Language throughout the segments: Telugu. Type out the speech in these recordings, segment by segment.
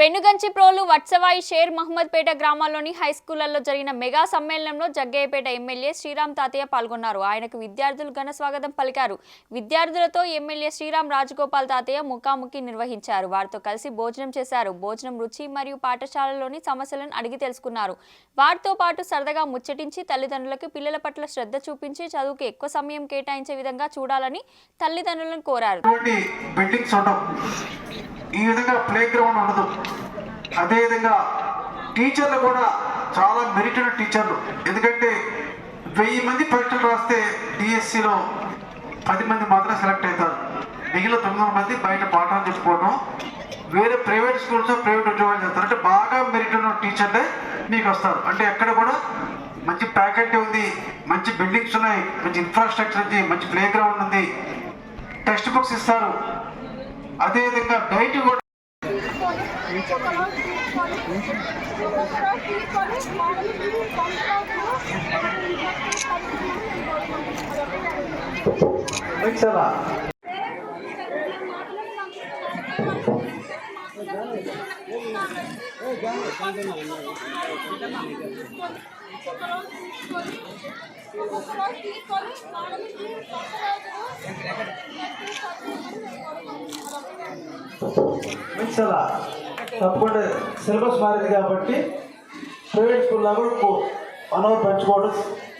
పెనుగంచి ప్రోలు వత్సవాయి షేర్ మహమ్మద్పేట గ్రామాల్లోని హై స్కూళ్ళలో జరిగిన మెగా సమ్మేళనంలో జగ్గయ్యపేట ఎమ్మెల్యే శ్రీరామ్ తాతయ్య పాల్గొన్నారు. ఆయనకు విద్యార్థులు ఘన స్వాగతం పలికారు. విద్యార్థులతో ఎమ్మెల్యే శ్రీరామ్ రాజగోపాల్ తాతయ్య ముఖాముఖి నిర్వహించారు. వారితో కలిసి భోజనం చేశారు. భోజనం రుచి మరియు పాఠశాలలోని సమస్యలను అడిగి తెలుసుకున్నారు. వారితో పాటు సరదాగా ముచ్చటించి తల్లిదండ్రులకు పిల్లల పట్ల శ్రద్ధ చూపించి చదువుకు ఎక్కువ సమయం కేటాయించే విధంగా చూడాలని తల్లిదండ్రులను కోరారు. ఈ విధంగా ప్లే గ్రౌండ్ ఉండదు. అదేవిధంగా టీచర్లు కూడా చాలా మెరిటెడ్ టీచర్లు. ఎందుకంటే వెయ్యి మంది పరీక్షలు రాస్తే డిఎస్సిలో పది మంది మాత్రం సెలెక్ట్ అవుతారు. మిగిలిన తొమ్మిది వందల మంది బయట పాఠాలు చెప్పుకోవడం వేరే ప్రైవేట్ స్కూల్స్ ప్రైవేట్ ఉద్యోగాలు చేస్తారు. అంటే బాగా మెరిట్ ఉన్న టీచర్లే మీకు వస్తారు. అంటే ఎక్కడ కూడా మంచి ఫ్యాకల్టీ ఉంది మంచి బిల్డింగ్స్ ఉన్నాయి మంచి ఇన్ఫ్రాస్ట్రక్చర్ ఉంది మంచి ప్లే గ్రౌండ్ ఉంది టెక్స్ట్ బుక్స్ ఇస్తారు. అదేవిధంగా డైట్ కూడా মিক্সারা মিক্সারা తప్పకుండా సిలబస్ మారింది కాబట్టి ప్రైవేట్ స్కూల్లో కూడా వన్ అవర్ పెంచుకోవడం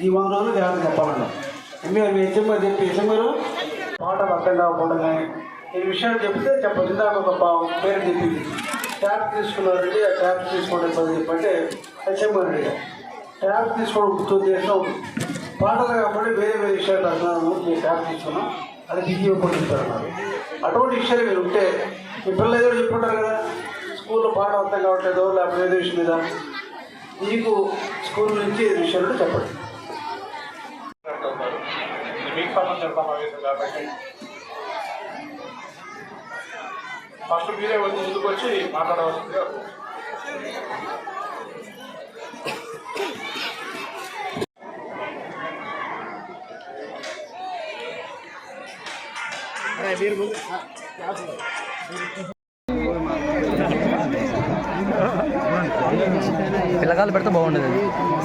ఈ వంద రోజులు ధ్యానం చెప్పాలన్నా మీరు మీ హెచ్ఎం గారు చెప్పి హెచ్ఎం గారు పాటలు అర్థం కాకుండా కానీ ఈ విషయాలు చెప్తే చెప్పదు ఇందాక ఒక పేరు చెప్పింది. ట్యాబ్ తీసుకున్నారండి ఆ ట్యాప్ తీసుకోవడం పది చెప్పంటే హెచ్ఎం గారు అడిగారు. ట్యాబ్ తీసుకోవడం గుర్తు ఉద్దేశం పాటలు కాబట్టి వేరే వేరే విషయాలు అంటున్నాను మీరు ట్యాప్ తీసుకున్నాం. అది బిజీ ఇవ్వకుండా అన్నారు. అటువంటి విషయాలు మీరు ఉంటే మీ పిల్లలు ఏదో చెప్పుకుంటారు కదా. స్కూల్లో పాట అర్థం కావట్లేదు లేకపోతే ఏదో విషయం మీద మీకు స్కూల్ నుంచి ఏ విషయాలు చెప్పండి. ఫస్ట్ మీరే వచ్చి ముందుకు వచ్చి మాట్లాడవలసిందిగా పిల్లకాయలు పెడితే బాగుండేది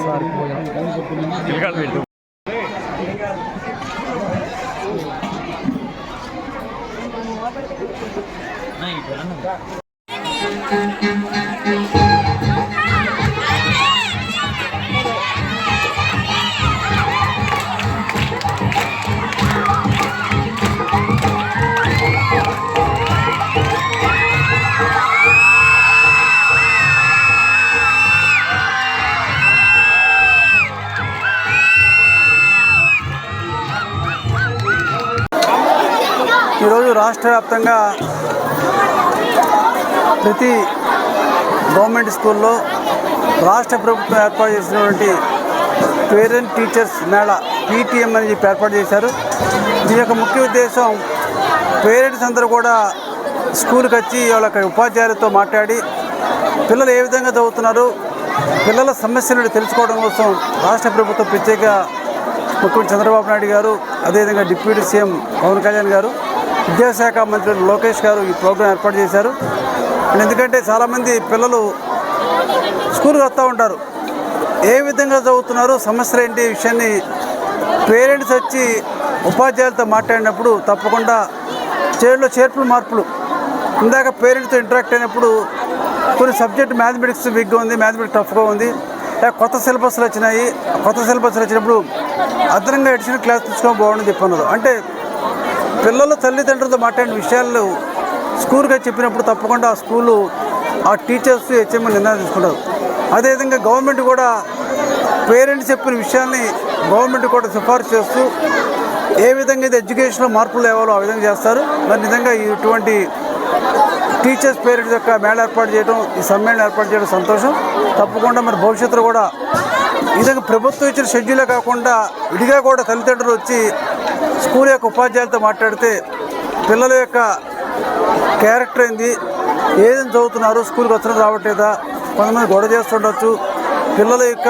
సార్ పిల్లకాయలు పెట్టు ఈరోజు రాష్ట్ర వ్యాప్తంగా ప్రతి గవర్నమెంట్ స్కూల్లో రాష్ట్ర ప్రభుత్వం ఏర్పాటు చేసినటువంటి పేరెంట్ టీచర్స్ మేళ పీటీఎం అని చెప్పి ఏర్పాటు చేశారు. దీని యొక్క ముఖ్య ఉద్దేశం పేరెంట్స్ అందరూ కూడా స్కూల్కి వచ్చి వాళ్ళ ఉపాధ్యాయులతో మాట్లాడి పిల్లలు ఏ విధంగా చదువుతున్నారు పిల్లల సమస్యలను తెలుసుకోవడం కోసం రాష్ట్ర ప్రభుత్వం ప్రత్యేక ముఖ్యమంత్రి చంద్రబాబు నాయుడు గారు అదేవిధంగా డిప్యూటీ సీఎం పవన్ కళ్యాణ్ గారు విద్యాశాఖ మంత్రి లోకేష్ గారు ఈ ప్రోగ్రాం ఏర్పాటు చేశారు. ఎందుకంటే చాలామంది పిల్లలు స్కూల్కి వస్తూ ఉంటారు. ఏ విధంగా చదువుతున్నారు సమస్యలు ఏంటి విషయాన్ని పేరెంట్స్ వచ్చి ఉపాధ్యాయులతో మాట్లాడినప్పుడు తప్పకుండా చేయడంలో చేర్పులు మార్పులు. ఇందాక పేరెంట్స్తో ఇంటరాక్ట్ అయినప్పుడు కొన్ని సబ్జెక్ట్ మ్యాథమెటిక్స్ బిగ్గా ఉంది మ్యాథమెటిక్స్ టఫ్గా ఉంది. లేక కొత్త సిలబస్లు వచ్చినాయి. కొత్త సిలబస్లు వచ్చినప్పుడు అదనంగా ఎడిషనల్ క్లాస్ తీసుకోవడం బాగుండని చెప్పన్నారు అంటే పిల్లలు తల్లిదండ్రులతో మాట్లాడిన విషయాలు స్కూల్గా చెప్పినప్పుడు తప్పకుండా ఆ స్కూలు ఆ టీచర్స్ హెచ్ఎం నిర్ణయం తీసుకుంటారు. అదేవిధంగా గవర్నమెంట్ కూడా పేరెంట్స్ చెప్పిన విషయాల్ని గవర్నమెంట్ కూడా సిఫార్సు చేస్తూ ఏ విధంగా ఇది ఎడ్యుకేషన్లో మార్పులు లేవాలో ఆ విధంగా చేస్తారు. మరి నిజంగా ఇటువంటి టీచర్స్ పేరెంట్స్ యొక్క మేళ ఏర్పాటు చేయడం ఈ సమ్మేళనం ఏర్పాటు చేయడం సంతోషం. తప్పకుండా మరి భవిష్యత్తులో కూడా ఈ విధంగా ప్రభుత్వం ఇచ్చిన షెడ్యూలే కాకుండా విడిగా కూడా తల్లిదండ్రులు వచ్చి స్కూల్ యొక్క ఉపాధ్యాయులతో మాట్లాడితే పిల్లల యొక్క క్యారెక్టర్ ఏంది? ఏదైనా చదువుతున్నారు? స్కూల్కి వచ్చిన రావట్లేదా? కొంతమంది గొడవ చేస్తుండొచ్చు. పిల్లల యొక్క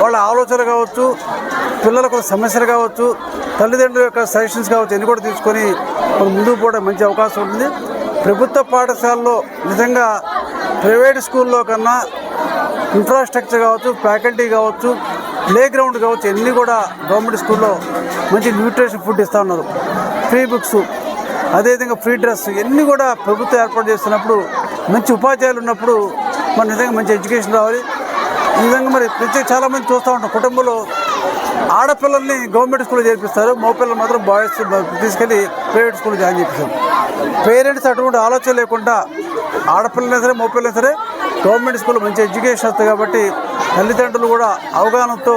వాళ్ళ ఆలోచనలు కావచ్చు పిల్లలకు సమస్యలు కావచ్చు తల్లిదండ్రుల యొక్క సజెషన్స్ కావచ్చు ఎన్ని కూడా తీసుకొని మనం ముందుకు పోవడం మంచి అవకాశం ఉంటుంది. ప్రభుత్వ పాఠశాలలో నిజంగా ప్రైవేట్ స్కూల్లో కన్నా ఇన్ఫ్రాస్ట్రక్చర్ కావచ్చు ఫ్యాకల్టీ కావచ్చు ప్లే గ్రౌండ్ కావచ్చు అన్నీ కూడా గవర్నమెంట్ స్కూల్లో మంచి న్యూట్రిషన్ ఫుడ్ ఇస్తూ ఉన్నారు. ఫ్రీ బుక్స్ అదేవిధంగా ఫ్రీ డ్రెస్ ఇవన్నీ కూడా ప్రభుత్వం ఏర్పాటు చేస్తున్నప్పుడు మంచి ఉపాధ్యాయులు ఉన్నప్పుడు మన నిజంగా మంచి ఎడ్యుకేషన్ రావాలి. ఈ విధంగా మరి ప్రతి చాలామంది చూస్తూ ఉంటాం కుటుంబంలో ఆడపిల్లల్ని గవర్నమెంట్ స్కూల్లో చేర్పిస్తారు మగపిల్లలు మాత్రం బాయ్స్ తీసుకెళ్ళి ప్రైవేట్ స్కూల్లో జాయిన్ చేపిస్తారు. పేరెంట్స్ అటువంటి ఆలోచన లేకుండా ఆడపిల్లలైనా సరే మగపిల్లలైనా సరే గవర్నమెంట్ స్కూల్లో మంచి ఎడ్యుకేషన్ వస్తుంది కాబట్టి తల్లిదండ్రులు కూడా అవగాహనతో